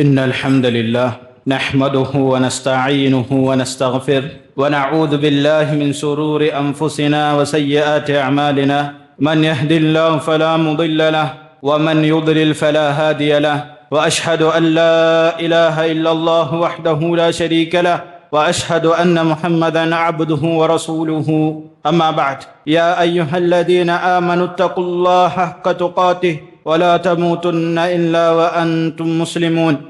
إن الحمد لله نحمده ونستعينه ونستغفر ونعوذ بالله من شرور أنفسنا وسيئات أعمالنا. من يهد الله فلا مضل له ومن يضلل فلا هادي له. وأشهد أن لا إله إلا الله وحده لا شريك له. وأشهد أن محمدا عبده ورسوله. أما بعد يا أيها الذين آمنوا اتقوا الله حق تقاته ولا تموتن إلا وأنتم مسلمون.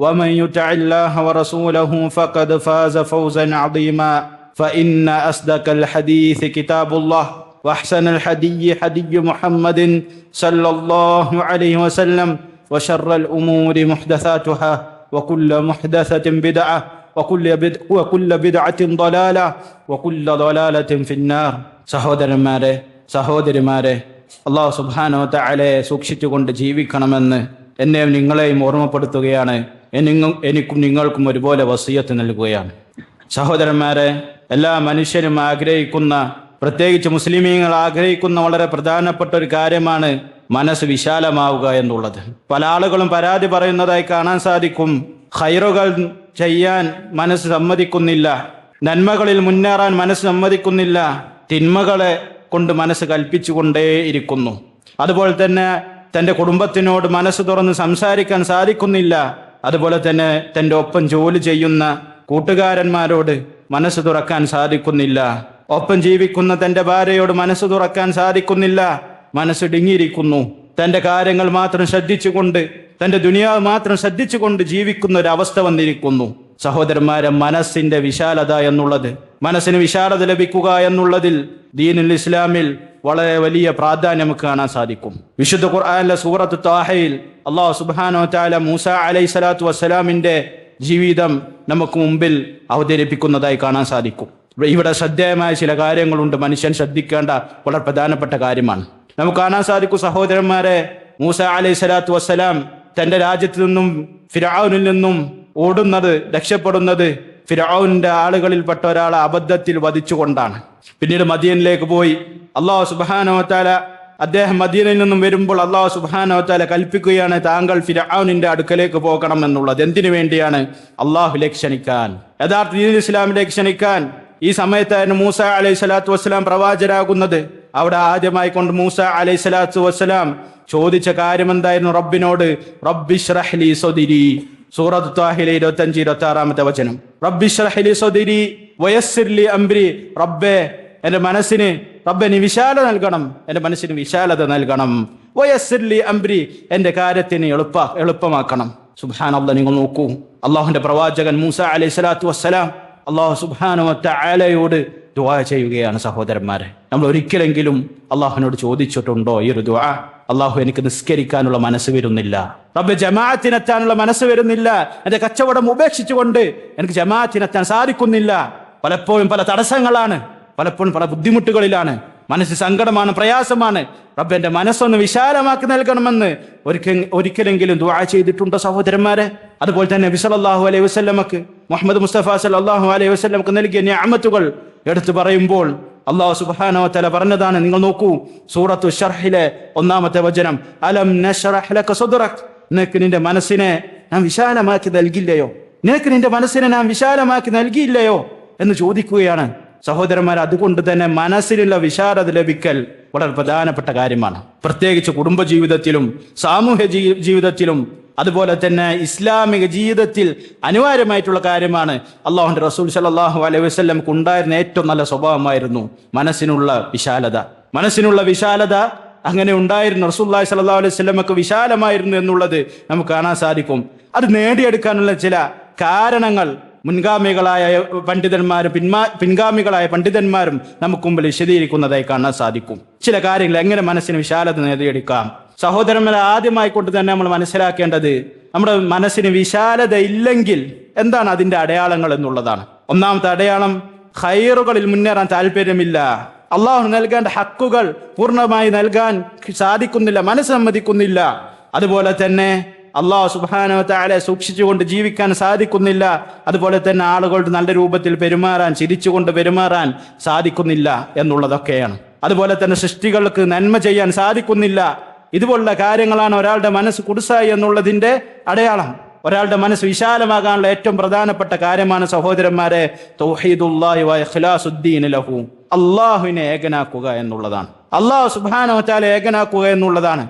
ومن يطع الله ورسوله فقد فاز فوزا عظيما فان اصدق الحديث كتاب الله واحسن الحدي حدي محمد صلى الله عليه وسلم وشر الامور محدثاتها وكل محدثه بدعه وكل بد وكل بدعة ضلالة وكل ضلالة في النار സഹോദരന്മാരെ സഹോദരിമാരെ അള്ളാഹു സുബാനോ തഅലെ സൂക്ഷിച്ചുകൊണ്ട് ജീവിക്കണമെന്ന് എന്നെയും നിങ്ങളെയും ഓർമ്മപ്പെടുത്തുകയാണ് എനി- എനിക്കും നിങ്ങൾക്കും ഒരുപോലെ വസീയത്ത് നൽകുകയാണ്. സഹോദരന്മാരെ എല്ലാ മനുഷ്യരും ആഗ്രഹിക്കുന്ന പ്രത്യേകിച്ച് മുസ്ലിമീങ്ങൾ ആഗ്രഹിക്കുന്ന വളരെ പ്രധാനപ്പെട്ട ഒരു കാര്യമാണ് മനസ്സ് വിശാലമാവുക എന്നുള്ളത്. പല ആളുകളും പരാതി പറയുന്നതായി കാണാൻ സാധിക്കും. ഹൈറുകൾ ചെയ്യാൻ മനസ്സ് സമ്മതിക്കുന്നില്ല. നന്മകളിൽ മുന്നേറാൻ മനസ്സ് സമ്മതിക്കുന്നില്ല. തിന്മകളെ കൊണ്ട് മനസ്സ് കൽപ്പിച്ചുകൊണ്ടേയിരിക്കുന്നു അതുപോലെ തന്നെ തന്റെ കുടുംബത്തിനോട് മനസ്സ് തുറന്ന് സംസാരിക്കാൻ സാധിക്കുന്നില്ല. അതുപോലെ തന്നെ തന്റെ ഒപ്പം ജോലി ചെയ്യുന്ന കൂട്ടുകാരന്മാരോട് മനസ്സ് തുറക്കാൻ സാധിക്കുന്നില്ല. ഒപ്പം ജീവിക്കുന്ന തന്റെ ഭാര്യയോട് മനസ്സ് തുറക്കാൻ സാധിക്കുന്നില്ല. മനസ്സിടുങ്ങിയിരിക്കുന്നു തന്റെ കാര്യങ്ങൾ മാത്രം ശ്രദ്ധിച്ചുകൊണ്ട് തന്റെ ദുനിയാവ് മാത്രം ശ്രദ്ധിച്ചുകൊണ്ട് ജീവിക്കുന്ന ഒരു അവസ്ഥ വന്നിരിക്കുന്നു. സഹോദരന്മാരെ മനസ്സിന്റെ വിശാലത എന്നുള്ളത് മനസ്സിന് വിശാലത ലഭിക്കുക എന്നുള്ളതിൽ ദീനുൽ ഇസ്ലാമിൽ വളരെ വലിയ പ്രാധാന്യം നമുക്ക് കാണാൻ സാധിക്കും. വിശുദ്ധ ഖുർആനിലെ സൂറത്ത് താഹയിൽ അള്ളാഹു സുബാനോ താല മൂസ അലൈഹി സ്വലാത്തു വസ്സലാമിന്റെ ജീവിതം നമുക്ക് മുമ്പിൽ അവതരിപ്പിക്കുന്നതായി കാണാൻ സാധിക്കും. ഇവിടെ ശ്രദ്ധേയമായ ചില കാര്യങ്ങളുണ്ട്. മനുഷ്യൻ ശ്രദ്ധിക്കേണ്ട വളരെ പ്രധാനപ്പെട്ട കാര്യമാണ്. നമുക്ക് കാണാൻ സാധിക്കും സഹോദരന്മാരെ മൂസ അലൈഹി സ്വലാത്തു വസ്സലാം തന്റെ രാജ്യത്ത് നിന്നും ഫിരാവുനിൽ നിന്നും ഓടുന്നത് രക്ഷപ്പെടുന്നത് ഫിരാവുനിന്റെ ആളുകളിൽപ്പെട്ട ഒരാളെ അബദ്ധത്തിൽ വധിച്ചുകൊണ്ടാണ്. പിന്നീട് മദീനിലേക്ക് പോയി. അള്ളാഹു സുബാനോത്താല അദ്ദേഹം മദീനയിൽ നിന്നും വരുമ്പോൾ അള്ളാഹു സുബാനോത്താല കൽപ്പിക്കുകയാണ് താങ്കൾ ഫിരാവുനിന്റെ അടുക്കലേക്ക് പോകണം എന്നുള്ളത് എന്തിനു വേണ്ടിയാണ്? അള്ളാഹുലേക്ക് ക്ഷണിക്കാൻ. യഥാർത്ഥ ദീൻ ഇസ്ലാമിലേക്ക് ക്ഷണിക്കാൻ. ഈ സമയത്തായിരുന്നു മൂസ അലൈഹി സ്വലാത്തു വസ്സലാം പ്രവാചരാകുന്നത് അവിടെ ആദ്യമായി കൊണ്ട് മൂസ അലൈഹി സ്വലാത്തു വസ്സലാം ചോദിച്ച കാര്യം എന്തായിരുന്നു റബ്ബിനോട്? റബ്ബിഷ്റഹ്ലി സ്വദിരി. സൂറത്ത് താഹിലെ ഇരുപത്തി അഞ്ച് ഇരുപത്തി ആറാമത്തെ വചനം റബ്ബിഷ്റഹ്ലി സ്വദിരി വയസ്സിർലി അംബ്രി റബ്ബേ എന്റെ മനസ്സിന് റബ്ബെ നീ വിശാല നൽകണം. എന്റെ മനസ്സിന് വിശാലത നൽകണം. വയസ്സിർലി അംബ്രി എന്റെ കാര്യത്തിന് എളുപ്പ എളുപ്പമാക്കണം. സുബാൻ നിങ്ങൾ നോക്കൂ. അള്ളാഹുന്റെ പ്രവാചകൻ മൂസ അലൈഹി സ്വലാത്തു വസ്സലാം അള്ളാഹു സുബാനോട് ആലയോട് ദുആ ചെയ്യുകയാണ് സഹോദരന്മാരെ. നമ്മൾ ഒരിക്കലെങ്കിലും അള്ളാഹുനോട് ചോദിച്ചിട്ടുണ്ടോ ഈ ഒരു ദുആ? അള്ളാഹു എനിക്ക് നിസ്കരിക്കാനുള്ള മനസ്സ് വരുന്നില്ല. റബ്ബെ ജമാഅത്തിനെത്താനുള്ള മനസ്സ് വരുന്നില്ല. എന്റെ കച്ചവടം ഉപേക്ഷിച്ചുകൊണ്ട് എനിക്ക് ജമാഅത്തിനെത്താൻ സാധിക്കുന്നില്ല. പലപ്പോഴും പല തടസ്സങ്ങളാണ്. പലപ്പോഴും പല ബുദ്ധിമുട്ടുകളിലാണ്. മനസ്സ് സങ്കടമാണ് പ്രയാസമാണ്. റബ്ബ് എന്റെ മനസ്സൊന്ന് വിശാലമാക്കി നൽകണമെന്ന് ഒരിക്കൽ ഒരിക്കലെങ്കിലും ദുആ ചെയ്തിട്ടുണ്ടോ സഹോദരന്മാരെ? അതുപോലെ തന്നെ വിസലല്ലാഹു അലൈഹി വസല്ലമക്ക് മുഹമ്മദ് മുസ്തഫ സല്ലല്ലാഹു അലൈഹി വസല്ലമക്ക് നൽകിയ ഞാമത്തുകൾ എടുത്തു പറയുമ്പോൾ അള്ളാഹു സുബാനോ തല പറഞ്ഞതാണ്. നിങ്ങൾ നോക്കൂ സൂറത്തു ഷർഹിലെ ഒന്നാമത്തെ വചനം അലം നിനക്ക് നിന്റെ മനസ്സിനെ നാം വിശാലമാക്കി നൽകില്ലയോ നിനക്ക് നിന്റെ മനസ്സിനെ നാം വിശാലമാക്കി നൽകിയില്ലയോ? എന്ന് ചോദിക്കുകയാണ്. സഹോദരന്മാർ അതുകൊണ്ട് തന്നെ മനസ്സിലുള്ള വിശാലത ലഭിക്കൽ വളരെ പ്രധാനപ്പെട്ട കാര്യമാണ്. പ്രത്യേകിച്ച് കുടുംബ ജീവിതത്തിലും സാമൂഹ്യ ജീവിതത്തിലും അതുപോലെ തന്നെ ഇസ്ലാമിക ജീവിതത്തിൽ അനിവാര്യമായിട്ടുള്ള കാര്യമാണ്. അള്ളാഹുന്റെ റസൂൽ സലാഹു അലൈഹി വസ്ലംക്ക് ഉണ്ടായിരുന്ന ഏറ്റവും നല്ല സ്വഭാവമായിരുന്നു മനസ്സിനുള്ള വിശാലത. മനസ്സിനുള്ള വിശാലത അങ്ങനെ ഉണ്ടായിരുന്നു. റസൂല്ലാഹി സല്ലല്ലാഹു അലൈഹി സ്വലമൊക്കെ വിശാലമായിരുന്നു എന്നുള്ളത് നമുക്ക് കാണാൻ സാധിക്കും. അത് നേടിയെടുക്കാനുള്ള ചില കാരണങ്ങൾ മുൻഗാമികളായ പണ്ഡിതന്മാരും പിന്മാ പിൻഗാമികളായ പണ്ഡിതന്മാരും നമുക്ക് മുമ്പിൽ വിശദീകരിക്കുന്നതായി കാണാൻ സാധിക്കും. ചില കാര്യങ്ങൾ എങ്ങനെ മനസ്സിന് വിശാലത നേടിയെടുക്കാം? സഹോദരന്മാരെ ആദ്യമായി കൊണ്ട് തന്നെ നമ്മൾ മനസ്സിലാക്കേണ്ടത് നമ്മുടെ മനസ്സിന് വിശാലത ഇല്ലെങ്കിൽ എന്താണ് അതിന്റെ അടയാളങ്ങൾ എന്നുള്ളതാണ്. ഒന്നാമത്തെ അടയാളം ഹൈറുകളിൽ മുന്നേറാൻ താല്പര്യമില്ല. അള്ളാഹു നൽകേണ്ട ഹക്കുകൾ പൂർണമായി നൽകാൻ സാധിക്കുന്നില്ല മനസ്സമ്മതിക്കുന്നില്ല. അതുപോലെ തന്നെ അള്ളാഹു സുബാനോ താലെ സൂക്ഷിച്ചുകൊണ്ട് ജീവിക്കാൻ സാധിക്കുന്നില്ല. അതുപോലെ തന്നെ ആളുകളുടെ നല്ല രൂപത്തിൽ പെരുമാറാൻ ചിരിച്ചുകൊണ്ട് പെരുമാറാൻ സാധിക്കുന്നില്ല എന്നുള്ളതൊക്കെയാണ്. അതുപോലെ തന്നെ സൃഷ്ടികൾക്ക് നന്മ ചെയ്യാൻ സാധിക്കുന്നില്ല. ഇതുപോലുള്ള കാര്യങ്ങളാണ് ഒരാളുടെ മനസ്സ് കുടുസായി എന്നുള്ളതിന്റെ അടയാളം. ഒരാളുടെ മനസ്സ് വിശാലമാകാനുള്ള ഏറ്റവും പ്രധാനപ്പെട്ട കാര്യമാണ് സഹോദരന്മാരെ തൗഹീദുല്ലാഹി ലഹു. അള്ളാഹുവിനെ ഏകനാക്കുക എന്നുള്ളതാണ്. അള്ളാഹു സുബാന ഏകനാക്കുക എന്നുള്ളതാണ്.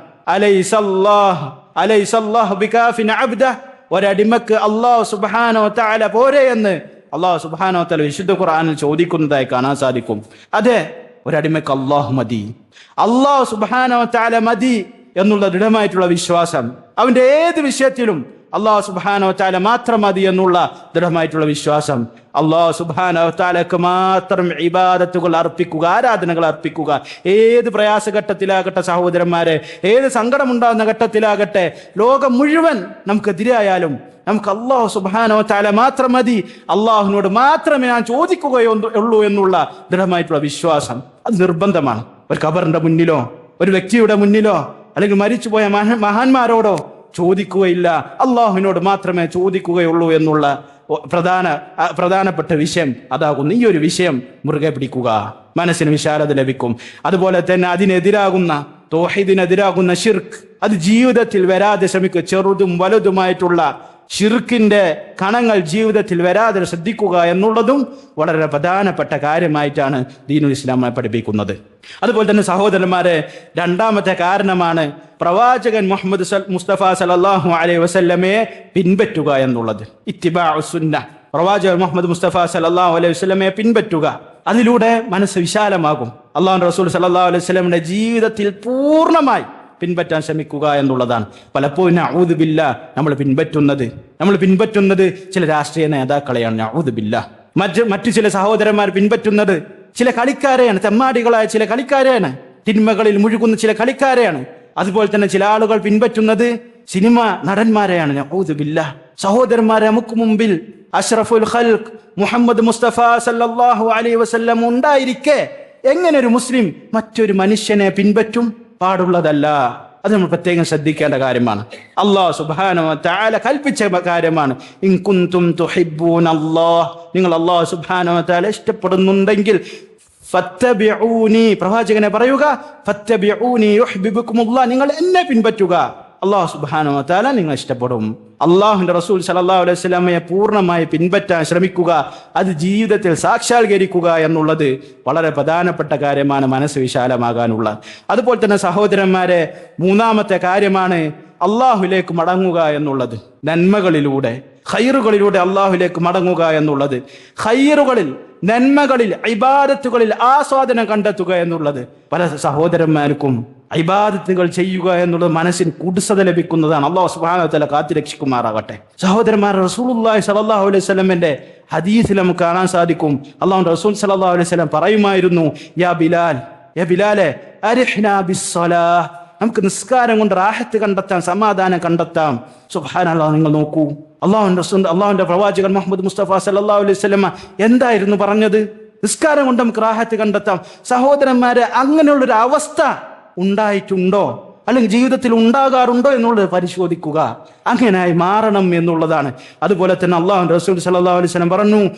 ഒരടിമക്ക് അള്ളാഹു സുബാനോ താല പോരെ എന്ന് അള്ളാഹു സുബാനോ വ തആല വിശുദ്ധ ഖുർആനിൽ ചോദിക്കുന്നതായി കാണാൻ സാധിക്കും. അതെ ഒരടിമക്ക് അള്ളാഹു മതി. അള്ളാഹു സുബാനോ വ തആല മതി എന്നുള്ള ദൃഢമായിട്ടുള്ള വിശ്വാസം. അവന്റെ ഏത് വിഷയത്തിലും അള്ളാഹു സുബാനവത്താല മാത്രം മതി എന്നുള്ള ദൃഢമായിട്ടുള്ള വിശ്വാസം. അള്ളാഹു സുബാനവത്താലക്ക് മാത്രം ഇബാദത്തുകൾ അർപ്പിക്കുക ആരാധനകൾ അർപ്പിക്കുക. ഏത് പ്രയാസഘട്ടത്തിലാകട്ടെ സഹോദരന്മാരെ ഏത് സങ്കടമുണ്ടാകുന്ന ഘട്ടത്തിലാകട്ടെ ലോകം മുഴുവൻ നമുക്കെതിരായാലും നമുക്ക് അള്ളാഹു സുബാനവത്താല മാത്രം മതി. അള്ളാഹുവിനോട് മാത്രമേ ഞാൻ ചോദിക്കുകയോ ഉള്ളൂ എന്നുള്ള ദൃഢമായിട്ടുള്ള വിശ്വാസം. അത് നിർബന്ധമാണ്. ഒരു കബറിന്റെ മുന്നിലോ ഒരു വ്യക്തിയുടെ മുന്നിലോ അല്ലെങ്കിൽ മരിച്ചുപോയ മഹ മഹാന്മാരോടോ ചോദിക്കുകയില്ല. അള്ളാഹുവിനോട് മാത്രമേ ചോദിക്കുകയുള്ളൂ എന്നുള്ള പ്രധാന പ്രധാനപ്പെട്ട വിഷയം അതാകുന്നു. ഈ ഒരു വിഷയം മുറുകെ പിടിക്കുക. മനസ്സിന് വിശാലത ലഭിക്കും. അതുപോലെ തന്നെ അതിനെതിരാകുന്ന തോഹിദിനെതിരാകുന്ന ഷിർക്ക് അത് ജീവിതത്തിൽ വരാതെ ശ്രമിക്കുക. ചെറുതും വലുതുമായിട്ടുള്ള ഷിർക്കിന്റെ കണങ്ങൾ ജീവിതത്തിൽ വരാതെ ശ്രദ്ധിക്കുക എന്നുള്ളതും വളരെ പ്രധാനപ്പെട്ട കാര്യമായിട്ടാണ് ദീനുൽ ഇസ്ലാമെ പഠിപ്പിക്കുന്നത്. അതുപോലെ തന്നെ സഹോദരന്മാരെ രണ്ടാമത്തെ കാരണമാണ് പ്രവാചകൻ മുഹമ്മദ് മുസ്തഫ സലല്ലാഹു അലൈ വസല്ലമയെ പിൻപറ്റുക എന്നുള്ളത്. ഇത്തിബാ സുന്ന. പ്രവാചകൻ മുഹമ്മദ് മുസ്തഫ സലല്ലാഹു അലൈഹി വസ്ലമയെ പിൻപറ്റുക. അതിലൂടെ മനസ്സ് വിശാലമാകും. അള്ളാഹു റസൂൽ സല്ലല്ലാഹു അലൈഹി വസ്ലമിന്റെ ജീവിതത്തിൽ പൂർണമായി പിൻപറ്റാൻ ശ്രമിക്കുക എന്നുള്ളതാണ്. പലപ്പോഴും ബില്ല നമ്മൾ പിൻപറ്റുന്നത്. നമ്മൾ പിൻപറ്റുന്നത് ചില രാഷ്ട്രീയ നേതാക്കളെയാണ് ബില്ല. മറ്റ് മറ്റു ചില സഹോദരന്മാർ പിൻപറ്റുന്നത് ചില കളിക്കാരെയാണ് തെമ്മാടികളായ ചില കളിക്കാരെയാണ്. തിന്മകളിൽ മുഴുകുന്ന ചില കളിക്കാരെയാണ്. അതുപോലെ തന്നെ ചില ആളുകൾ പിൻപറ്റുന്നത് സിനിമ നടന്മാരെയാണ് ബില്ല. സഹോദരന്മാരെ നമുക്ക് മുമ്പിൽ അഷ്റഫുൽ ഖൽഖ് മുഹമ്മദ് മുസ്തഫ സല്ലാഹു അലൈ വസല്ലം ഉണ്ടായിരിക്കെ. എങ്ങനെ ഒരു മുസ്ലിം മറ്റൊരു മനുഷ്യനെ പിൻപറ്റും? പാടുള്ളതല്ല. അത് നമ്മൾ പ്രത്യേകം ശ്രദ്ധിക്കേണ്ട കാര്യമാണ്. അള്ളാഹു തആല കൽപ്പിച്ച കാര്യമാണ്. ഇൻകുന്തും തുഹിബൂൻ അല്ലാഹ്. നിങ്ങൾ അള്ളാഹു തആല ഇഷ്ടപ്പെടുന്നുണ്ടെങ്കിൽ ഫത്തബിഊനി. പ്രവാചകനെ പറയുക ഫത്തബിഊനി നിങ്ങൾ എന്നെ പിൻപറ്റുക. അള്ളാഹു സുബാനോ താല നിങ്ങൾ ഇഷ്ടപ്പെടും. അള്ളാഹുന്റെ റസൂൽ സല്ലല്ലാഹു അലൈഹി പൂർണമായി പിൻപറ്റാൻ ശ്രമിക്കുക അത് ജീവിതത്തിൽ സാക്ഷാത്കരിക്കുക എന്നുള്ളത് വളരെ പ്രധാനപ്പെട്ട കാര്യമാണ് മനസ്സ് വിശാലമാകാനുള്ള. അതുപോലെ തന്നെ സഹോദരന്മാരെ മൂന്നാമത്തെ കാര്യമാണ് അള്ളാഹുലേക്ക് മടങ്ങുക എന്നുള്ളത്. നന്മകളിലൂടെ ഹൈറുകളിലൂടെ അള്ളാഹുലേക്ക് മടങ്ങുക എന്നുള്ളത്. ഹൈറുകളിൽ നന്മകളിൽ ഇബാദത്തുകളിൽ ആസ്വാദനം കണ്ടെത്തുക എന്നുള്ളത്. പല സഹോദരന്മാർക്കും ഇബാദത്തുകൾ ചെയ്യുക എന്നുള്ളത് മനസ്സിന് കുടുസത ലഭിക്കുന്നതാണ്. അള്ളാഹു സുബാനത്തല കാത്തിരക്ഷിക്കുമാറാകട്ടെ സഹോദരന്മാർ റസൂലുള്ളാഹി സ്വല്ലല്ലാഹു അലൈഹി സ്വലമിന്റെ ഹദീസിൽ നമുക്ക് കാണാൻ സാധിക്കും. അള്ളാഹു റസൂൽ സല്ലല്ലാഹു അലൈഹി സ്വലം പറയുമായിരുന്നു യാ ബിലാൽ യാ ബിലാലെ നമുക്ക് നിസ്കാരം കൊണ്ട് റാഹത്ത് കണ്ടെത്താം സമാധാനം കണ്ടെത്താം. സുബാനല്ല നിങ്ങൾ നോക്കൂ. അള്ളാഹുന്റെ അള്ളാഹുന്റെ പ്രവാചകൻ മുഹമ്മദ് മുസ്തഫ സല്ലല്ലാഹു അലൈഹി സ്വലമ എന്തായിരുന്നു പറഞ്ഞത്? നിസ്കാരം കൊണ്ട് നമുക്ക് റാഹത്ത് കണ്ടെത്താം. സഹോദരന്മാരെ അങ്ങനെയുള്ളൊരു അവസ്ഥ ഉണ്ടായിട്ടുണ്ടോ? അല്ലെങ്കിൽ ജീവിതത്തിൽ ഉണ്ടാകാറുണ്ടോ എന്നുള്ളത് പരിശോധിക്കുക. അങ്ങനെയായി മാറണം എന്നുള്ളതാണ്. അതുപോലെ തന്നെ അള്ളാഹു റസൂൽ സല്ലല്ലാഹു അലൈഹി പറഞ്ഞു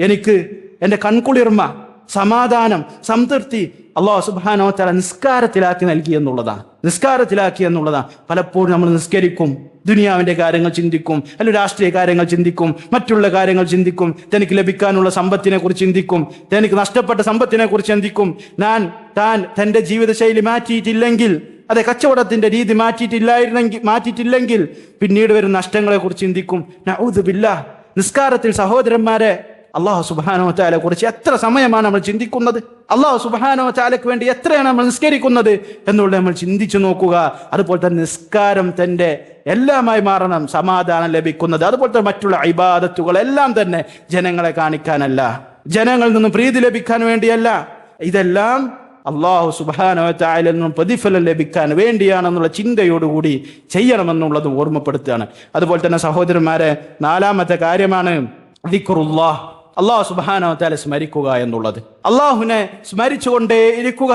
എനിക്ക് എന്റെ കൺകുളിർമ സമാധാനം സംതൃപ്തി അള്ളാഹു സുബാനോ തല നിസ്കാരത്തിലാക്കി നൽകി എന്നുള്ളതാണ്. നിസ്കാരത്തിലാക്കി എന്നുള്ളതാണ്. പലപ്പോഴും നമ്മൾ നിസ്കരിക്കും. ദുനിയാവിന്റെ കാര്യങ്ങൾ ചിന്തിക്കും അല്ലെങ്കിൽ രാഷ്ട്രീയ കാര്യങ്ങൾ ചിന്തിക്കും മറ്റുള്ള കാര്യങ്ങൾ ചിന്തിക്കും തനിക്ക് ലഭിക്കാനുള്ള സമ്പത്തിനെ കുറിച്ച് ചിന്തിക്കും തനിക്ക് നഷ്ടപ്പെട്ട സമ്പത്തിനെ കുറിച്ച് ചിന്തിക്കും. ഞാൻ താൻ തന്റെ ജീവിതശൈലി മാറ്റിയിട്ടില്ലെങ്കിൽ അതെ കച്ചവടത്തിന്റെ രീതി മാറ്റിയിട്ടില്ലായിരുന്നെങ്കിൽ മാറ്റിയിട്ടില്ലെങ്കിൽ പിന്നീട് വരുന്ന നഷ്ടങ്ങളെ കുറിച്ച് ചിന്തിക്കും നിസ്കാരത്തിൽ സഹോദരന്മാരെ അള്ളാഹു സുബാനോ ചാലെ കുറിച്ച് എത്ര സമയമാണ് നമ്മൾ ചിന്തിക്കുന്നത്? അള്ളാഹു സുബാനോ ചാലയ്ക്ക് വേണ്ടി എത്രയാണ് നമ്മൾ നിസ്കരിക്കുന്നത് എന്നുള്ളത് നമ്മൾ ചിന്തിച്ചു നോക്കുക. അതുപോലെ തന്നെ നിസ്കാരം തന്റെ എല്ലാമായി മാറണം സമാധാനം ലഭിക്കുന്നത്. അതുപോലെ തന്നെ മറ്റുള്ള ഇബാദത്തുകൾ എല്ലാം തന്നെ ജനങ്ങളെ കാണിക്കാനല്ല. ജനങ്ങളിൽ നിന്നും പ്രീതി ലഭിക്കാൻ വേണ്ടിയല്ല. ഇതെല്ലാം അള്ളാഹു സുബാനോത്തായാലും നിന്നും പ്രതിഫലം ലഭിക്കാൻ വേണ്ടിയാണെന്നുള്ള ചിന്തയോടുകൂടി ചെയ്യണമെന്നുള്ളത് ഓർമ്മപ്പെടുത്തുകയാണ്. അതുപോലെ തന്നെ സഹോദരന്മാരെ നാലാമത്തെ കാര്യമാണ് ദിക്റുല്ലാഹ്. അള്ളാഹു സുബാനവത്താലെ സ്മരിക്കുക എന്നുള്ളത്. അള്ളാഹുവിനെ സ്മരിച്ചുകൊണ്ടേ ഇരിക്കുക.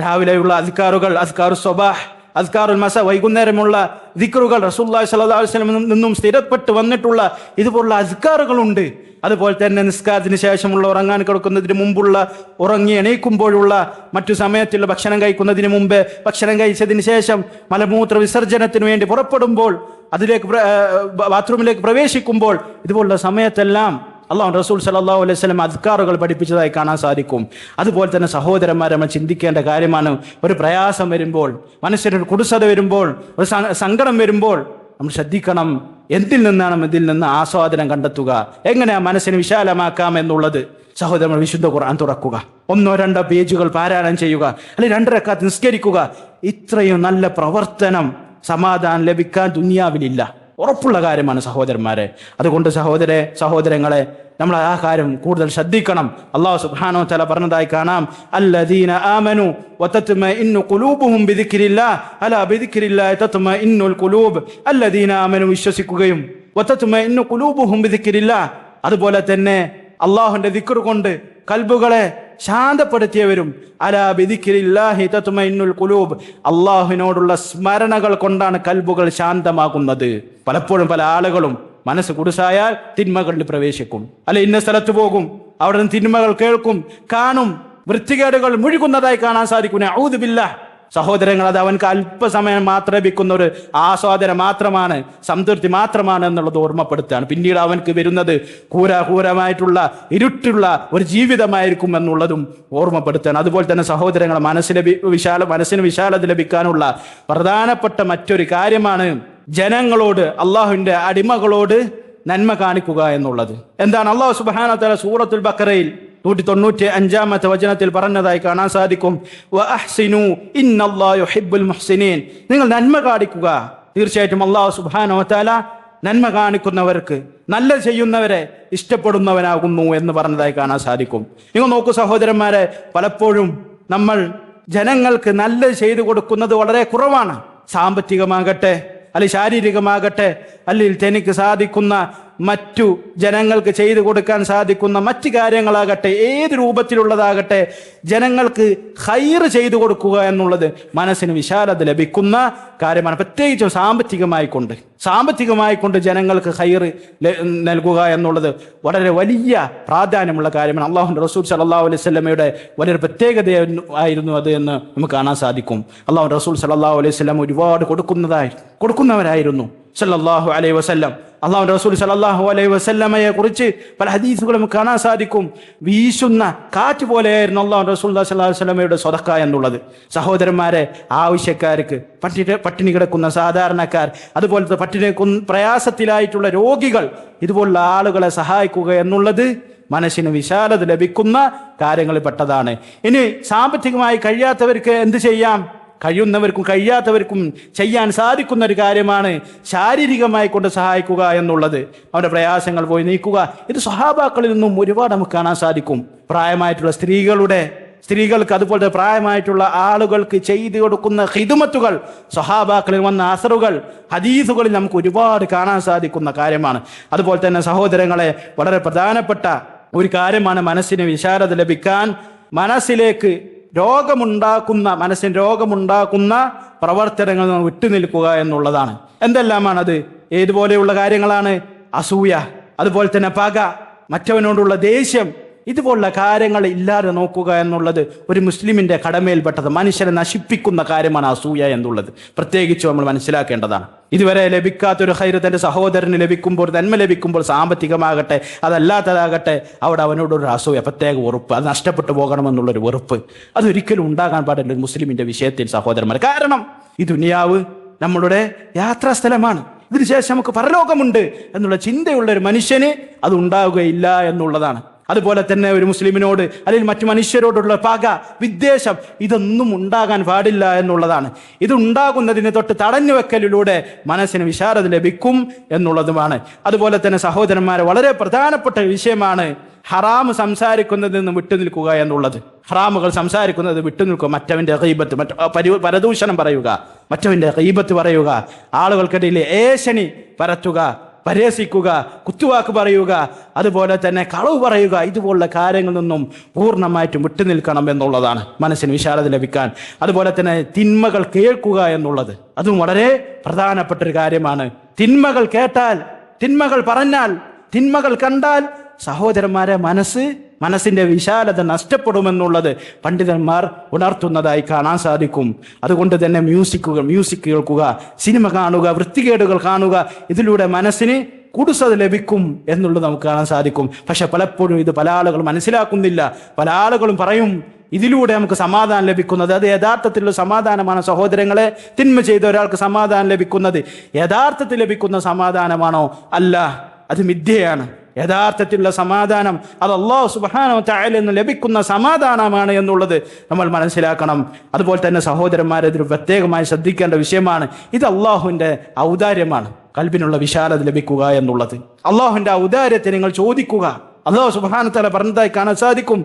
രാവിലെയുള്ള അധികാറുകൾ അസ്കാറു സ്വബാഹ് അസ്കാറുൽ മസ വൈകുന്നേരമുള്ള ദിക്റുകൾ റസൂല്ലാ വസല്ലം നിന്നും സ്ഥിരപ്പെട്ട് വന്നിട്ടുള്ള ഇതുപോലുള്ള അസ്കാറുകളുണ്ട് അതുപോലെ തന്നെ നിസ്കാരത്തിന് ശേഷമുള്ള ഉറങ്ങാൻ കിടക്കുന്നതിന് മുമ്പുള്ള ഉറങ്ങി എണീക്കുമ്പോഴുള്ള മറ്റു സമയത്തുള്ള ഭക്ഷണം കഴിക്കുന്നതിന് മുമ്പ് ഭക്ഷണം കഴിച്ചതിന് ശേഷം മലമൂത്ര വിസർജനത്തിന് വേണ്ടി പുറപ്പെടുമ്പോൾ അതിലേക്ക് ബാത്റൂമിലേക്ക് പ്രവേശിക്കുമ്പോൾ ഇതുപോലുള്ള സമയത്തെല്ലാം അള്ളാഹു റസൂൽ സല്ലല്ലാഹു അലൈഹി വസല്ലം അദ്കാറുകൾ പഠിപ്പിച്ചതായി കാണാൻ സാധിക്കും. അതുപോലെ തന്നെ സഹോദരന്മാരെ നമ്മൾ ചിന്തിക്കേണ്ട കാര്യമാണ്. ഒരു പ്രയാസം വരുമ്പോൾ മനസ്സിനൊരു കുടുസത വരുമ്പോൾ ഒരു സങ്കടം വരുമ്പോൾ നമ്മൾ ശ്രദ്ധിക്കണം. എന്തിൽ നിന്നാണ് ഇതിൽ നിന്ന് ആസ്വാദനം കണ്ടെത്തുക? എങ്ങനെ ആ മനസ്സിനെ വിശാലമാക്കാം എന്നുള്ളത്? സഹോദരങ്ങൾ വിശുദ്ധ ഖുർആൻ തുറക്കുക. ഒന്നോ രണ്ടോ പേജുകൾ പാരായണം ചെയ്യുക. അല്ലെങ്കിൽ രണ്ടരക്കാത്ത് നിസ്കരിക്കുക. ഇത്രയും നല്ല പ്രവർത്തനം സമാധാനം ലഭിക്കാൻ ദുനിയാവിലില്ല. ഉറപ്പുള്ള കാര്യമാണ് സഹോദരന്മാരെ. അതുകൊണ്ട് സഹോദര സഹോദരങ്ങളെ നമ്മൾ ആ കാര്യം കൂടുതൽ ശ്രദ്ധിക്കണം. അള്ളാഹു സുബ്ഹാനഹു തല പറഞ്ഞതായി കാണാം. അല്ലദീന ആമനു വതത്മഇന്നു ഖുലൂബുഹും ബിദിക്രില്ലാഹ് അലാ ബിദിക്രില്ലാഹി തത്മഇന്നുൽ ഖുലൂബ്. അല്ലദീന ആമനു വിശ്വസിക്കുകയും വതത്മഇന്നു ഖുലൂബുഹും ബിദിക്രില്ലാഹ് അതുപോലെ തന്നെ അള്ളാഹുവിന്റെ ദിക്കർ കൊണ്ട് കൽബുകളെ ശാന്തപ്പെടുത്തിയവരും അള്ളാഹുവിനോടുള്ള സ്മരണകൾ കൊണ്ടാണ് കൽബുകൾ ശാന്തമാകുന്നത്. പലപ്പോഴും പല ആളുകളും മനസ്സ് കുടുസായാൽ തിന്മകളിൽ പ്രവേശിക്കും. അല്ല ഇന്ന സ്ഥലത്ത് പോകും അവിടെ നിന്ന് തിന്മകൾ കേൾക്കും കാണും വൃത്തികേടുകൾ മുഴുകുന്നതായി കാണാൻ സാധിക്കും. ഔദുബില്ല സഹോദരങ്ങൾ അത് അവൻക്ക് അല്പസമയം മാത്രം ലഭിക്കുന്ന ഒരു ആസ്വാദനം മാത്രമാണ് സംതൃപ്തി മാത്രമാണ് എന്നുള്ളത് ഓർമ്മപ്പെടുത്തുകയാണ്. പിന്നീട് അവൻക്ക് വരുന്നത് കൂരാകൂരമായിട്ടുള്ള ഇരുട്ടുള്ള ഒരു ജീവിതമായിരിക്കും എന്നുള്ളതും ഓർമ്മപ്പെടുത്തുകയാണ്. അതുപോലെ തന്നെ സഹോദരങ്ങളെ മനസ്സിന് വിശാല മനസ്സിന് വിശാലത ലഭിക്കാനുള്ള പ്രധാനപ്പെട്ട മറ്റൊരു കാര്യമാണ് ജനങ്ങളോട് അള്ളാഹുവിന്റെ അടിമകളോട് നന്മ കാണിക്കുക എന്നുള്ളത്. എന്താണ്? അള്ളാഹു സുബാന സൂറത്തുൽ ബക്കറയിൽ നൂറ്റി തൊണ്ണൂറ്റി അഞ്ചാമത്തെ വചനത്തിൽ പറഞ്ഞതായി കാണാൻ സാധിക്കും. നിങ്ങൾ നന്മ കാണിക്കുക. തീർച്ചയായിട്ടും അള്ളാഹു സുബാനോ താല നന്മ കാണിക്കുന്നവർക്ക് നല്ല ചെയ്യുന്നവരെ ഇഷ്ടപ്പെടുന്നവനാകുന്നു എന്ന് പറഞ്ഞതായി കാണാൻ സാധിക്കും. നിങ്ങൾ നോക്കൂ സഹോദരന്മാരെ പലപ്പോഴും നമ്മൾ ജനങ്ങൾക്ക് നല്ല ചെയ്തു കൊടുക്കുന്നത് വളരെ കുറവാണ്. സാമ്പത്തികമാകട്ടെ അല്ലെങ്കിൽ ശാരീരികമാകട്ടെ അല്ലെങ്കിൽ തനിക്ക് സാധിക്കുന്ന മറ്റു ജനങ്ങൾക്ക് ചെയ്തു കൊടുക്കാൻ സാധിക്കുന്ന മറ്റ് കാര്യങ്ങളാകട്ടെ ഏത് രൂപത്തിലുള്ളതാകട്ടെ ജനങ്ങൾക്ക് ഹൈർ ചെയ്തു കൊടുക്കുക എന്നുള്ളത് മനസ്സിന് വിശാലത ലഭിക്കുന്ന കാര്യമാണ്. പ്രത്യേകിച്ചും സാമ്പത്തികമായി കൊണ്ട് സാമ്പത്തികമായി കൊണ്ട് ജനങ്ങൾക്ക് ഹൈർ നൽകുക എന്നുള്ളത് വളരെ വലിയ പ്രാധാന്യമുള്ള കാര്യമാണ്. അള്ളാഹുന്റെ റസൂൽ സല്ലാഹു അലൈഹി സ്വലമയുടെ വലിയൊരു പ്രത്യേകത ആയിരുന്നു അത് എന്ന് നമുക്ക് കാണാൻ സാധിക്കും. അള്ളാഹു റസൂൽ സല്ലാഹു അലൈഹി സ്വലം ഒരുപാട് കൊടുക്കുന്നതായി കൊടുക്കുന്നവരായിരുന്നു. സല്ലല്ലാഹു അലൈ വസല്ലം. അള്ളാഹു റസൂൽ സല്ലല്ലാഹു അലൈ വസല്ലമയെ കുറിച്ച് പല ഹദീസുകളും കാണാൻ സാധിക്കും. വീശുന്ന കാറ്റ് പോലെയായിരുന്നു അള്ളാഹു റസൂൽ സല്ലല്ലാഹു അലൈഹി വസല്ലമയുടെ സ്വതക്ക എന്നുള്ളത്. സഹോദരന്മാരെ ആവശ്യക്കാർക്ക് പട്ടി പട്ടിണി കിടക്കുന്ന സാധാരണക്കാർ അതുപോലത്തെ പട്ടിണി പ്രയാസത്തിലായിട്ടുള്ള രോഗികൾ ഇതുപോലുള്ള ആളുകളെ സഹായിക്കുക എന്നുള്ളത് മനസ്സിന് വിശാലത ലഭിക്കുന്ന കാര്യങ്ങളിൽ പെട്ടതാണ്. ഇനി സാമ്പത്തികമായി കഴിയാത്തവർക്ക് എന്ത് ചെയ്യാം? കഴിയുന്നവർക്കും കഴിയാത്തവർക്കും ചെയ്യാൻ സാധിക്കുന്ന ഒരു കാര്യമാണ് ശാരീരികമായി കൊണ്ട് സഹായിക്കുക എന്നുള്ളത്. അവരുടെ പ്രയാസങ്ങൾ പോയി നീക്കുക. ഇത് സ്വഹാബാക്കളിൽ നിന്നും ഒരുപാട് നമുക്ക് കാണാൻ സാധിക്കും. പ്രായമായിട്ടുള്ള സ്ത്രീകളുടെ സ്ത്രീകൾക്ക് അതുപോലെ പ്രായമായിട്ടുള്ള ആളുകൾക്ക് ചെയ്തു കൊടുക്കുന്ന ഹിതുമത്തുകൾ സ്വഹാബാക്കളിൽ വന്ന അസറുകൾ ഹദീസുകളിൽ നമുക്ക് ഒരുപാട് കാണാൻ സാധിക്കുന്ന കാര്യമാണ്. അതുപോലെ തന്നെ സഹോദരങ്ങളെ വളരെ പ്രധാനപ്പെട്ട ഒരു കാര്യമാണ് മനസ്സിന് വിശാലത ലഭിക്കാൻ മനസ്സിലേക്ക് രോഗമുണ്ടാക്കുന്ന മനസ്സിന് രോഗമുണ്ടാക്കുന്ന പ്രവർത്തനങ്ങൾ നിന്ന് വിട്ടുനിൽക്കുക എന്നുള്ളതാണ്. എന്തെല്ലാമാണത്? ഏതുപോലെയുള്ള കാര്യങ്ങളാണ്? അസൂയ അതുപോലെ തന്നെ പക മറ്റവനോടുള്ള ദേഷ്യം ഇതുപോലുള്ള കാര്യങ്ങൾ ഇല്ലാതെ നോക്കുക എന്നുള്ളത് ഒരു മുസ്ലിമിന്റെ കടമയിൽപ്പെട്ടത് മനുഷ്യരെ നശിപ്പിക്കുന്ന കാര്യമാണ് അസൂയ എന്നുള്ളത്. പ്രത്യേകിച്ച് നമ്മൾ മനസ്സിലാക്കേണ്ടതാണ്. ഇതുവരെ ലഭിക്കാത്തൊരു ഹൈര് തന്റെ സഹോദരന് ലഭിക്കുമ്പോൾ നന്മ ലഭിക്കുമ്പോൾ സാമ്പത്തികമാകട്ടെ അതല്ലാത്തതാകട്ടെ അവിടെ അവനോടൊരു അസൂയ പ്രത്യേക ഉറപ്പ് അത് നഷ്ടപ്പെട്ടു പോകണമെന്നുള്ളൊരു വെറുപ്പ്. അതൊരിക്കലും ഉണ്ടാകാൻ പാടില്ല ഒരു മുസ്ലിമിന്റെ വിഷയത്തിൽ സഹോദരന്മാർ. കാരണം ഈ ദുനിയാവ് നമ്മളുടെ യാത്രാസ്ഥലമാണ്. ഇതിനുശേഷം നമുക്ക് പരലോകമുണ്ട് എന്നുള്ള ചിന്തയുള്ള ഒരു മനുഷ്യന് അത് ഉണ്ടാവുകയില്ല എന്നുള്ളതാണ്. അതുപോലെ തന്നെ ഒരു മുസ്ലിമിനോട് അല്ലെങ്കിൽ മറ്റു മനുഷ്യരോടുള്ള പക വിദ്വേഷം ഇതൊന്നും ഉണ്ടാകാൻ പാടില്ല എന്നുള്ളതാണ്. ഇതുണ്ടാകുന്നതിന് തൊട്ട് തടഞ്ഞു വെക്കലിലൂടെ മനസ്സിന് വിശാലത ലഭിക്കും എന്നുള്ളതുമാണ്. അതുപോലെ തന്നെ സഹോദരന്മാരെ വളരെ പ്രധാനപ്പെട്ട വിഷയമാണ് ഹറാമ് സംസാരിക്കുന്നതിൽ നിന്ന് വിട്ടുനിൽക്കുക എന്നുള്ളത്. ഹറാമുകൾ സംസാരിക്കുന്നത് വിട്ടുനിൽക്കുക മറ്റവന്റെ അഹീബത്ത് മറ്റ പരി പരദൂഷണം പറയുക മറ്റവന്റെ അഹീബത്ത് പറയുക ആളുകൾക്കിടയിൽ ഏശനി പരത്തുക പരിഹസിക്കുക കുത്തുവാക്ക് പറയുക അതുപോലെ തന്നെ കളവ് പറയുക ഇതുപോലുള്ള കാര്യങ്ങളിൽ നിന്നും പൂർണമായിട്ടും വിട്ടുനിൽക്കണം എന്നുള്ളതാണ് മനസ്സിന് വിശാലത ലഭിക്കാൻ. അതുപോലെ തന്നെ തിന്മകൾ കേൾക്കുക എന്നുള്ളത്. അതും വളരെ പ്രധാനപ്പെട്ട ഒരു കാര്യമാണ്. തിന്മകൾ കേട്ടാൽ തിന്മകൾ പറഞ്ഞാൽ തിന്മകൾ കണ്ടാൽ സഹോദരന്മാരെ മനസ്സ് മനസ്സിന്റെ വിശാലത നഷ്ടപ്പെടുമെന്നുള്ളത് പണ്ഡിതന്മാർ ഉണർത്തുന്നതായി കാണാൻ സാധിക്കും. അതുകൊണ്ട് തന്നെ മ്യൂസിക്കുകൾ മ്യൂസിക് കേൾക്കുക സിനിമ കാണുക വൃത്തികേടുകൾ കാണുക ഇതിലൂടെ മനസ്സിന് കുടുസത ലഭിക്കും എന്നുള്ളത് നമുക്ക് കാണാൻ സാധിക്കും. പക്ഷെ പലപ്പോഴും ഇത് പല ആളുകളും മനസ്സിലാക്കുന്നില്ല. പല ആളുകളും പറയും ഇതിലൂടെ നമുക്ക് സമാധാനം ലഭിക്കുന്നത് അത് യഥാർത്ഥത്തിലുള്ള സമാധാനമാണ് സഹോദരങ്ങളെ തിന്മ ചെയ്ത ഒരാൾക്ക് സമാധാനം ലഭിക്കുന്നത്. യഥാർത്ഥത്തിൽ ലഭിക്കുന്ന സമാധാനമാണോ? അല്ല അത് മിഥ്യയാണ്. യഥാർത്ഥത്തിലുള്ള സമാധാനം അത് അള്ളാഹു സുബാനോ തായാലിൽ നിന്ന് ലഭിക്കുന്ന സമാധാനമാണ് എന്നുള്ളത് നമ്മൾ മനസ്സിലാക്കണം. അതുപോലെ തന്നെ സഹോദരന്മാരെ ഇതിൽ പ്രത്യേകമായി ശ്രദ്ധിക്കേണ്ട വിഷയമാണ് ഇത് അള്ളാഹുവിന്റെ ഔദാര്യമാണ് കൽബിനുള്ള വിശാലത ലഭിക്കുക എന്നുള്ളത്. അള്ളാഹുവിന്റെ ഔദാര്യത്തെ നിങ്ങൾ ചോദിക്കുക. അള്ളാഹു വ പറഞ്ഞതായി കാണാൻ സാധിക്കും.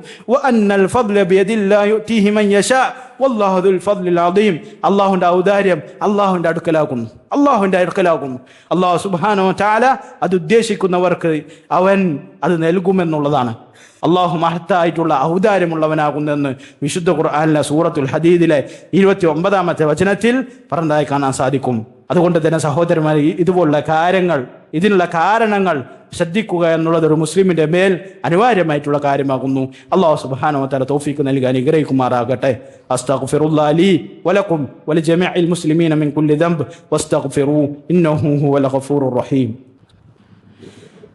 അള്ളാഹുന്റെ ഔദാര്യം അള്ളാഹുന്റെ അടുക്കലാകുന്നു. അള്ളാഹുവിന്റെ അടുക്കലാകുന്നു. അള്ളാഹു സുബ്ഹാനഹു തആല അത് ഉദ്ദേശിക്കുന്നവർക്ക് അവൻ അത് നൽകുമെന്നുള്ളതാണ്. അള്ളാഹു മഹത്തായിട്ടുള്ള ഔദാര്യമുള്ളവനാകുന്നെന്ന് വിശുദ്ധ ഖുർആാനിലെ സൂറത്തുൽ ഹദീദിലെ ഇരുപത്തി ഒമ്പതാമത്തെ വചനത്തിൽ പറഞ്ഞതായി കാണാൻ സാധിക്കും. അതുകൊണ്ട് തന്നെ സഹോദരന്മാർ ഇതുപോലുള്ള കാര്യങ്ങൾ ഇതിനുള്ള കാരണങ്ങൾ ശ്രദ്ധിക്കുക എന്നുള്ളത് ഒരു മുസ്ലിമിന്റെ മേൽ അനിവാര്യമായിട്ടുള്ള കാര്യമാകുന്നു അള്ളാഹു സുബ്ഹാനഹു വ തആല തൗഫീഖ് നൽകി അനുഗ്രഹിക്കുമാറാകട്ടെ അസ്തഗ്ഫിറുല്ലാഹി ലീ വലക്കും വലിജമീഇൽ മുസ്ലിമീന മിൻ കുല്ലി ദംബ് വസ്തഗ്ഫിറൂ ഇന്നഹു ഹുവൽ ഗഫൂറുർ റഹീം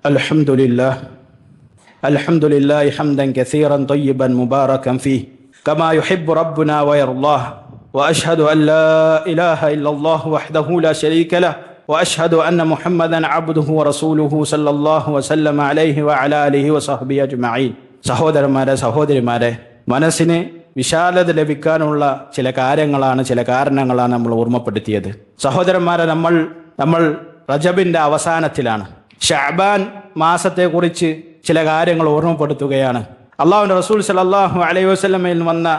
അൽഹംദുലില്ലാഹ് الحمد لله حمدا كثيرا طيبا مباركا فيه كما يحب ربنا ويرضاه واشهد ان لا اله الا الله وحده لا شريك له واشهد ان محمدا عبده ورسوله صلى الله وسلم عليه وعلى اله وصحبه اجمعين സഹോദരന്മാരെ സഹോദരിമാരെ മനസ്സിന് വിശാലത ലഭിക്കാനുള്ള ചില കാര്യങ്ങളാണ് ചില കാരണങ്ങളാണ് നമ്മൾ ഓർമ്മപ്പെടുത്തിയത് സഹോദരന്മാരെ നമ്മൾ നമ്മൾ റജബിന്റെ അവസാനത്തിലാണ് ഷാബാൻ മാസത്തെക്കുറിച്ച് ചില കാര്യങ്ങൾ ഓർമ്മപ്പെടുത്തുകയാണ് അള്ളാഹുവിന്റെ റസൂൽ സലാഹു അലൈഹി വസ്ലമയിൽ വന്ന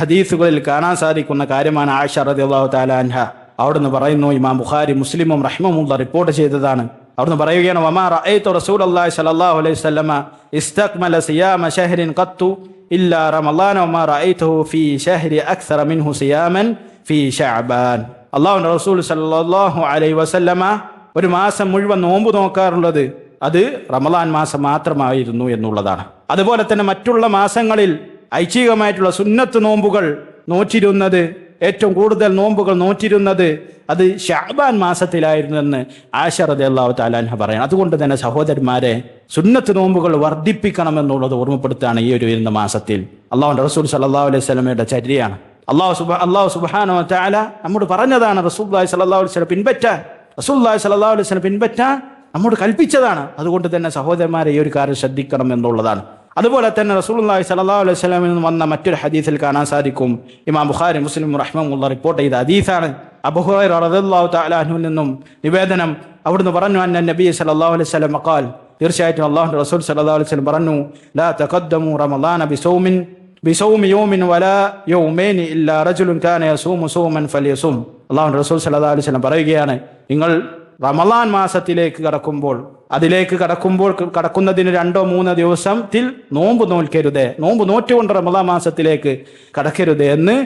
ഹദീസുകളിൽ കാണാൻ സാധിക്കുന്ന കാര്യമാണ് ആയിഷ റതി അള്ളാഹു താലാൻഹ അവിടുന്ന് പറയുന്നു ഇമാം ബുഖാരി മുസ്ലിമും റഹ്മുള്ള റിപ്പോർട്ട് ചെയ്തതാണ്. അവിടുന്ന് പറയുകയാണ് വമാ റഅയ്തു റസൂൽ അള്ളാഹി സല്ലല്ലാഹു അലൈഹി വസല്ലമ ഇസ്തക്മല സിയാമ ഷഹ്രിൻ ഖത്തു ഇല്ലാ റമളാന വമാ റഅയ്തുഹു ഫീ ഷഹ്രി അക്സറ മിൻഹു സിയാമൻ ഫീ ശഅബാൻ. അള്ളാഹുവിന്റെ റസൂൽ സല്ലല്ലാഹു അലൈഹി വസല്ലമ ഒരു മാസം മുഴുവൻ നോമ്പ് നോക്കാറുള്ളത് അത് റമലാൻ മാസം മാത്രമായിരുന്നു എന്നുള്ളതാണ്. അതുപോലെ തന്നെ മറ്റുള്ള മാസങ്ങളിൽ ഐച്ഛികമായിട്ടുള്ള സുന്നത്ത് നോമ്പുകൾ നോറ്റിരുന്നത് ഏറ്റവും കൂടുതൽ നോമ്പുകൾ നോറ്റിരുന്നത് അത് ഷാബാൻ മാസത്തിലായിരുന്നെന്ന് ആശറദ് അള്ളാഹു താലാൻഹ പറയണം. അതുകൊണ്ട് തന്നെ സഹോദരന്മാരെ സുന്നത്ത് നോമ്പുകൾ വർദ്ധിപ്പിക്കണം എന്നുള്ളത് ഓർമ്മപ്പെടുത്തുകയാണ് ഈ ഒരു വരുന്ന മാസത്തിൽ. അള്ളാഹു റസൂൽ സല്ലാ അലൈഹി സ്വലമയുടെ ചര്യയാണ് അള്ളാഹു സുബ അള്ളാഹു സുബാനോ താല നമ്മോട് പറഞ്ഞതാണ് റസൂൽ സല്ലാ അലൈഹി പിൻപറ്റാൻ. റസൂൽ സല്ലാ അലൈഹി പിൻപറ്റാൻ നമ്മോട് കൽപ്പിച്ചതാണ്. അതുകൊണ്ട് തന്നെ സഹോദരന്മാരെ ഈ ഒരു കാര്യം ശ്രദ്ധിക്കണം എന്നുള്ളതാണ് അതുപോലെ തന്നെ റസൂലുള്ളാഹി സ്വല്ലല്ലാഹു അലൈഹി വസല്ലമയിൽ നിന്ന് വന്ന മറ്റൊരു ഹദീസിൽ കാണാൻ സാധിക്കും. ഇമാം ബുഖാരി മുസ്ലിം റഹ്മുള്ള റിപ്പോർട്ട് ചെയ്ത ഹദീസാണ്. അബുഹുറൈറ റളിയല്ലാഹു തആല അൻഹുവിൽ നിന്നും നിവേദനം അവിടുന്ന് പറഞ്ഞു അന്ന നബി സല്ലല്ലാഹു അലൈഹി വസല്ലം ഖാൽ. തീർച്ചയായിട്ടും അള്ളാഹുന്റെ റസൂൽ സല്ലല്ലാഹു അലൈഹി വസല്ലം പറഞ്ഞു ലാ തഖദ്ദമു റമളാന ബിസൗമിൻ ബിസൗമി യൗമിൻ വലാ യൗമൈനി ഇല്ലാ റജുലുൻ കാന യസൂമു സൗമൻ ഫലിയസൂം. അള്ളാഹുന്റെ റസൂൽ സല്ലല്ലാഹു അലൈഹി വസല്ലം പറയുകയാണ് നിങ്ങൾ റമദാൻ മാസത്തിലേക്ക് കടക്കുമ്പോൾ അതിലേക്ക് കടക്കുമ്പോൾ കടക്കുന്നതിന് രണ്ടോ മൂന്നോ ദിവസത്തിൽ നോമ്പ് നോൽക്കരുത്. നോമ്പ് നോറ്റുകൊണ്ട് റമദാ മാസത്തിലേക്ക് കടക്കരുത് എന്ന്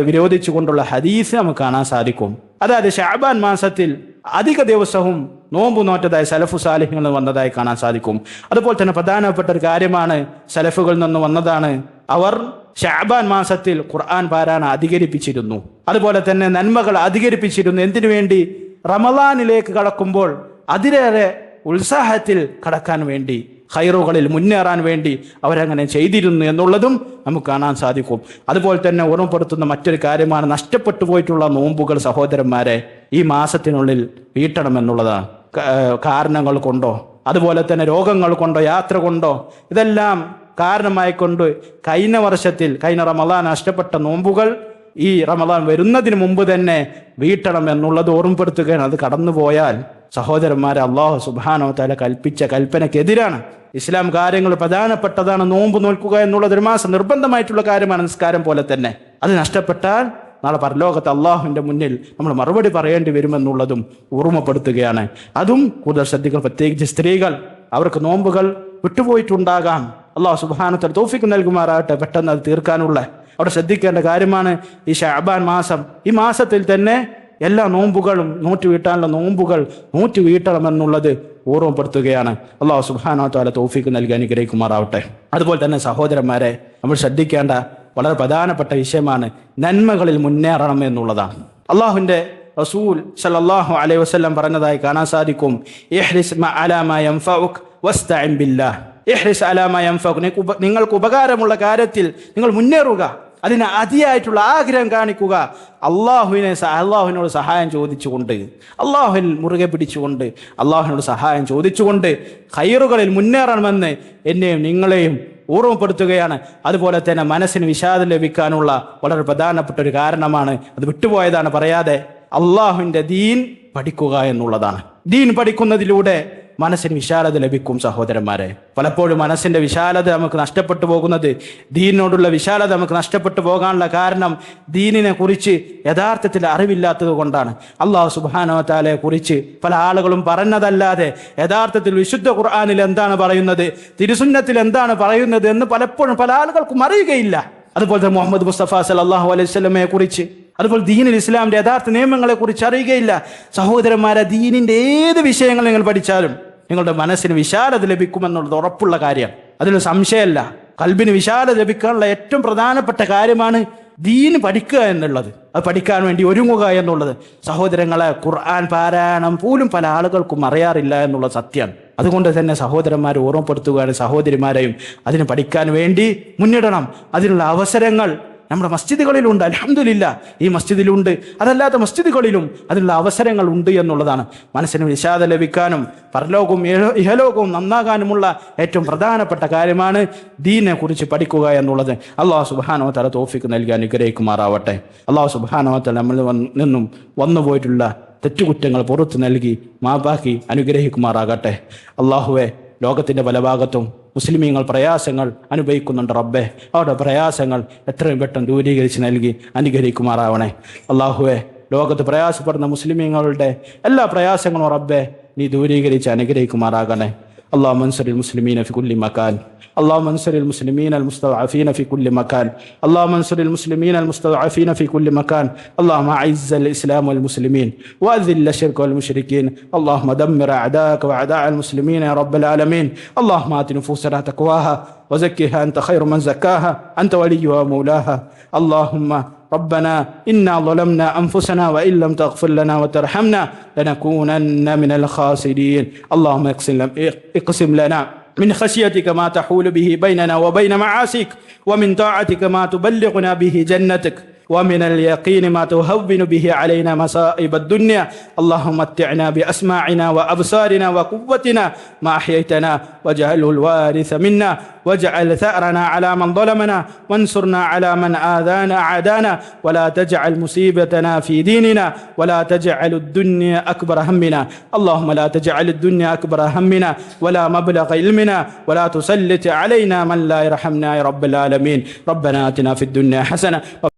വിരോധിച്ചുകൊണ്ടുള്ള ഹദീസ് നമുക്ക് കാണാൻ സാധിക്കും. അതായത് ഷാബാൻ മാസത്തിൽ അധിക ദിവസവും നോമ്പ് നോറ്റതായി സലഫു സാലിഹ്യങ്ങൾ വന്നതായി കാണാൻ സാധിക്കും. അതുപോലെ തന്നെ പ്രധാനപ്പെട്ട ഒരു കാര്യമാണ് സലഫുകളിൽ നിന്ന് വന്നതാണ്. അവർ ഷാബാൻ മാസത്തിൽ ഖുർആൻ പാരായണം അധികരിപ്പിച്ചിരുന്നു. അതുപോലെ തന്നെ നന്മകൾ അധികരിപ്പിച്ചിരുന്നു. എന്തിനു വേണ്ടി? റമലാനിലേക്ക് കടക്കുമ്പോൾ അതിലേറെ ഉത്സാഹത്തിൽ കടക്കാൻ വേണ്ടി ഹൈറുകളിൽ മുന്നേറാൻ വേണ്ടി അവരങ്ങനെ ചെയ്തിരുന്നു എന്നുള്ളതും നമുക്ക് കാണാൻ സാധിക്കും. അതുപോലെ തന്നെ ഓർമ്മപ്പെടുത്തുന്ന മറ്റൊരു കാര്യമാണ് നഷ്ടപ്പെട്ടു പോയിട്ടുള്ള നോമ്പുകൾ സഹോദരന്മാരെ ഈ മാസത്തിനുള്ളിൽ വീട്ടണമെന്നുള്ളതാണ് കാരണങ്ങൾ കൊണ്ടോ അതുപോലെ തന്നെ രോഗങ്ങൾ കൊണ്ടോ യാത്ര കൊണ്ടോ ഇതെല്ലാം കാരണമായി കൊണ്ട് കഴിഞ്ഞ വർഷത്തിൽ കഴിഞ്ഞ റമദാൻ നഷ്ടപ്പെട്ട നോമ്പുകൾ ഈ റമദാൻ വരുന്നതിന് മുമ്പ് തന്നെ വീട്ടണം എന്നുള്ളത് ഓർമ്മപ്പെടുത്തുകയാണ്. അത് കടന്നുപോയാൽ സഹോദരന്മാരെ അള്ളാഹു സുബാനോ തല കൽപ്പിച്ച കൽപ്പനക്കെതിരാണ്. ഇസ്ലാം കാര്യങ്ങൾ പ്രധാനപ്പെട്ടതാണ്. നോമ്പ് നോൽക്കുക എന്നുള്ളത് ഒരു മാസം നിർബന്ധമായിട്ടുള്ള കാര്യമാണ് നിസ്കാരം പോലെ തന്നെ. അത് നഷ്ടപ്പെട്ടാൽ നാളെ പരലോകത്ത് അള്ളാഹുവിന്റെ മുന്നിൽ നമ്മൾ മറുപടി പറയേണ്ടി വരുമെന്നുള്ളതും ഓർമ്മപ്പെടുത്തുകയാണ്. അതും കൂടുതൽ ശ്രദ്ധിക്കുക പ്രത്യേകിച്ച് സ്ത്രീകൾ അവർക്ക് നോമ്പുകൾ വിട്ടുപോയിട്ടുണ്ടാകാം. അള്ളാഹു സുബാനത്തിൽ തോഫിക്ക് നൽകുമാറാകട്ടെ പെട്ടെന്ന് അത് തീർക്കാനുള്ള. അവിടെ ശ്രദ്ധിക്കേണ്ട കാര്യമാണ് ഈ ഷാബാൻ മാസം. ഈ മാസത്തിൽ തന്നെ എല്ലാ നോമ്പുകളും നൂറ്റ് വീട്ടാനുള്ള നോമ്പുകൾ നൂറ്റ് വീട്ടണമെന്നുള്ളത് ഓർമ്മപ്പെടുത്തുകയാണ്. അള്ളാഹു സുബാനോ താല തോഫിക്ക് നൽകി അനുഗ്രഹിക്കുമാറാവട്ടെ. അതുപോലെ തന്നെ സഹോദരന്മാരെ നമ്മൾ ശ്രദ്ധിക്കേണ്ട വളരെ പ്രധാനപ്പെട്ട വിഷയമാണ് നന്മകളിൽ മുന്നേറണം എന്നുള്ളതാണ്. അള്ളാഹുവിന്റെ റസൂൽ സല്ലല്ലാഹു അലൈഹി വസല്ലം പറഞ്ഞതായി കാണാൻ സാധിക്കും. നിങ്ങൾക്ക് ഉപകാരമുള്ള കാര്യത്തിൽ നിങ്ങൾ മുന്നേറുക. അതിന് അതിയായിട്ടുള്ള ആഗ്രഹം കാണിക്കുക. അള്ളാഹുവിനെ അള്ളാഹുവിനോട് സഹായം ചോദിച്ചുകൊണ്ട് അള്ളാഹുവിൽ മുറുകെ പിടിച്ചുകൊണ്ട് അള്ളാഹുവിനോട് സഹായം ചോദിച്ചുകൊണ്ട് കയറുകളിൽ മുന്നേറണമെന്ന് എന്നെയും നിങ്ങളെയും ഓർമ്മപ്പെടുത്തുകയാണ്. അതുപോലെ തന്നെ മനസ്സിന് വിഷാദം ലഭിക്കാനുള്ള വളരെ പ്രധാനപ്പെട്ട ഒരു കാരണമാണ് അത് വിട്ടുപോയതാണ് പറയാതെ അള്ളാഹുവിന്റെ ദീൻ പഠിക്കുക എന്നുള്ളതാണ്. ദീൻ പഠിക്കുന്നതിലൂടെ മനസ്സിന് വിശാലത ലഭിക്കും സഹോദരന്മാരെ. പലപ്പോഴും മനസ്സിന്റെ വിശാലത നമുക്ക് നഷ്ടപ്പെട്ടു പോകുന്നത് ദീനിനോടുള്ള വിശാലത നമുക്ക് നഷ്ടപ്പെട്ടു പോകാനുള്ള കാരണം ദീനിനെ കുറിച്ച് യഥാർത്ഥത്തിൽ അറിവില്ലാത്തത് കൊണ്ടാണ്. അള്ളാഹു സുബാനോ താലയെ കുറിച്ച് പല ആളുകളും പറഞ്ഞതല്ലാതെ യഥാർത്ഥത്തിൽ വിശുദ്ധ ഖുർആാനിൽ എന്താണ് പറയുന്നത് തിരുസുന്നത്തിൽ എന്താണ് പറയുന്നത് എന്ന് പലപ്പോഴും പല ആളുകൾക്കും അറിയുകയില്ല. അതുപോലെ മുഹമ്മദ് മുസ്തഫ സലാഹു അലൈഹി സ്വലമയെ കുറിച്ച് അതുപോലെ ദീനിൽ ഇസ്ലാമിന്റെ യഥാർത്ഥ നിയമങ്ങളെ കുറിച്ച് അറിയുകയില്ല. സഹോദരന്മാരെ ദീനിന്റെ ഏത് വിഷയങ്ങൾ നിങ്ങൾ പഠിച്ചാലും നിങ്ങളുടെ മനസ്സിന് വിശാലത ലഭിക്കുമെന്നുള്ളത് ഉറപ്പുള്ള കാര്യം. അതിൽ സംശയമല്ല. കൽബിന് വിശാലത ലഭിക്കാനുള്ള ഏറ്റവും പ്രധാനപ്പെട്ട കാര്യമാണ് ദീന് പഠിക്കുക എന്നുള്ളത്. അത് പഠിക്കാൻ വേണ്ടി ഒരുങ്ങുക എന്നുള്ളത്. സഹോദരങ്ങളെ ഖുർആൻ പാരായണം പോലും പല ആളുകൾക്കും അറിയാറില്ല എന്നുള്ള സത്യം അതുകൊണ്ട് തന്നെ സഹോദരന്മാരെ ഓർമ്മപ്പെടുത്തുകയാണ് സഹോദരിമാരെയും. അതിന് പഠിക്കാൻ വേണ്ടി മുന്നിടണം. അതിനുള്ള അവസരങ്ങൾ നമ്മുടെ മസ്ജിദുകളിലുണ്ട്. അലഹമില്ല ഈ മസ്ജിദിലുണ്ട്. അതല്ലാത്ത മസ്ജിദുകളിലും അതിനുള്ള അവസരങ്ങൾ ഉണ്ട് എന്നുള്ളതാണ്. മനസ്സിന് വിഷാദ ലഭിക്കാനും പരലോകവും ഇഹ- ഇഹലോകവും നന്നാകാനുമുള്ള ഏറ്റവും പ്രധാനപ്പെട്ട കാര്യമാണ് ദീനെ കുറിച്ച് പഠിക്കുക എന്നുള്ളത്. അള്ളാഹു സുബാനോ തല തോഫിക്ക് നൽകി അനുഗ്രഹിക്കുമാറാവട്ടെ. അള്ളാഹു സുബാനോ തല നമ്മൾ നിന്നും വന്നുപോയിട്ടുള്ള തെറ്റുകുറ്റങ്ങൾ പുറത്തു നൽകി മാപ്പാക്കി അനുഗ്രഹിക്കുമാറാകട്ടെ. അള്ളാഹുവെ ലോകത്തിന്റെ പല ഭാഗത്തും മുസ്ലിമീങ്ങൾ പ്രയാസങ്ങൾ അനുഭവിക്കുന്നുണ്ട് റബ്ബെ. അവരുടെ പ്രയാസങ്ങൾ എത്രയും പെട്ടെന്ന് ദൂരീകരിച്ച് നൽകി അനുഗ്രഹിക്കുമാറാവണേ. അള്ളാഹുവെ ലോകത്ത് പ്രയാസപ്പെടുന്ന മുസ്ലിമീങ്ങളുടെ എല്ലാ പ്രയാസങ്ങളും റബ്ബെ നീ ദൂരീകരിച്ച് അനുഗ്രഹിക്കുമാറാകണേ. اللهم انصر المسلمين في كل مكان. اللهم انصر المسلمين المستضعفين في كل مكان. اللهم انصر المسلمين المستضعفين في كل مكان. اللهم اعز الإسلام والمسلمين. واذل الشرك والمشركين. اللهم دمر أعداءك وأعداء المسلمين يا رب العالمين. اللهم آت نفوسنا تقواها وزكها أنت خير من زكاها. أنت وليها ومولاها. اللهم ربنا إنا ظلمنا أنفسنا وإن لم تغفر لنا وترحمنا لنكونن من الخاسرين. اللهم اقسم لنا من خشيتك ما تحول به بيننا وبين معاصيك ومن طاعتك ما تبلغنا به جنتك. ومن اليقين ما تهون به علينا مصائب الدنيا. اللهم متعنا بأسماعنا وأبصارنا وقوتنا ما أحييتنا واجعله الوارث منا. واجعل ثأرنا على من ظلمنا وانصرنا على من آذانا عادانا ولا تجعل مصيبتنا في ديننا ولا تجعل الدنيا أكبر همنا. اللهم لا تجعل الدنيا أكبر همنا ولا مبلغ علمنا ولا تسلط علينا من لا يرحمنا يا رب العالمين. ربنا آتنا في الدنيا حسنة